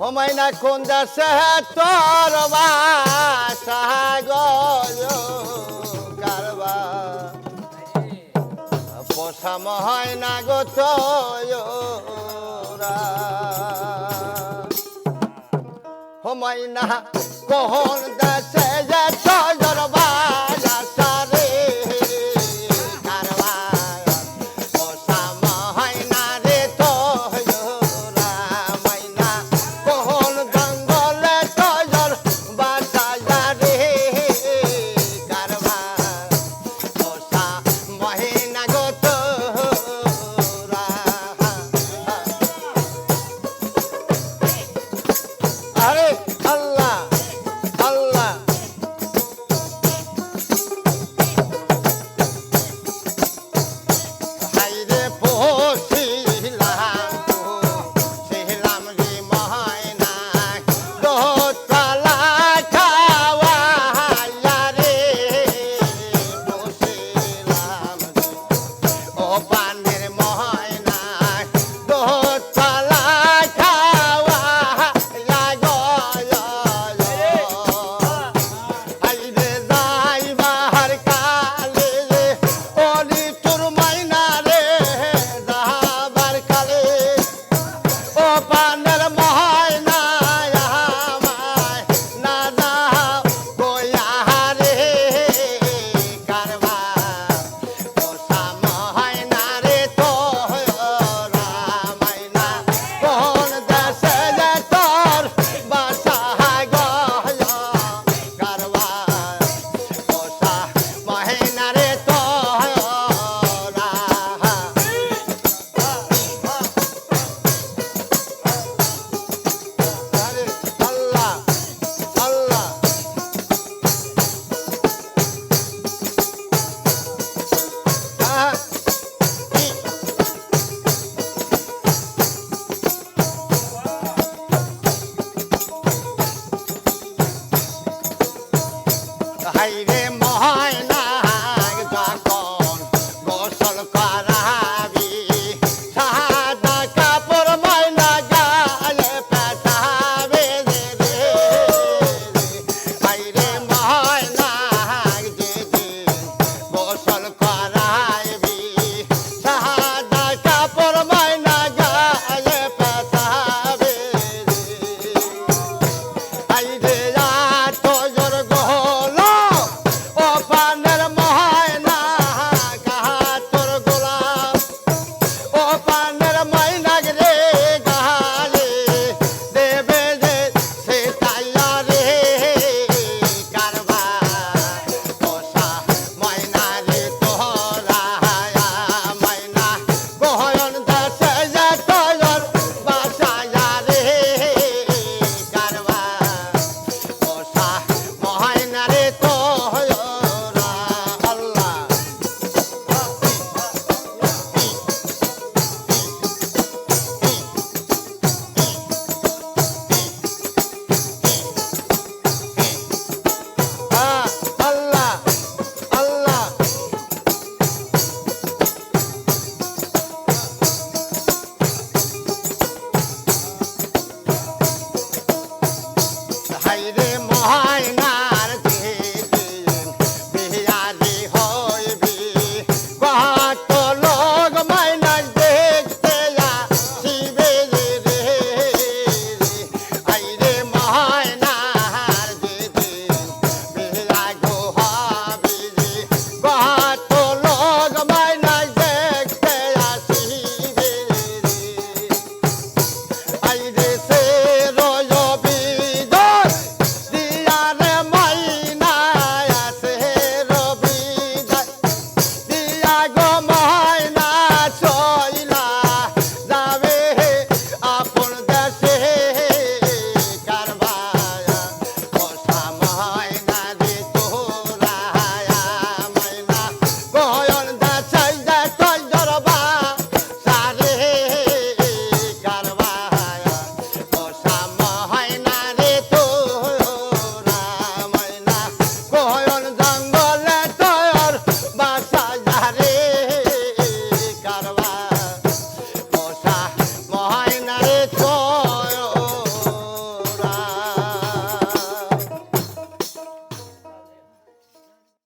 হোমায়না কোন দেশে তোর কারবা? পোষাম হয় না গো তোরা। হোমায়না কোন দেশে যে তোর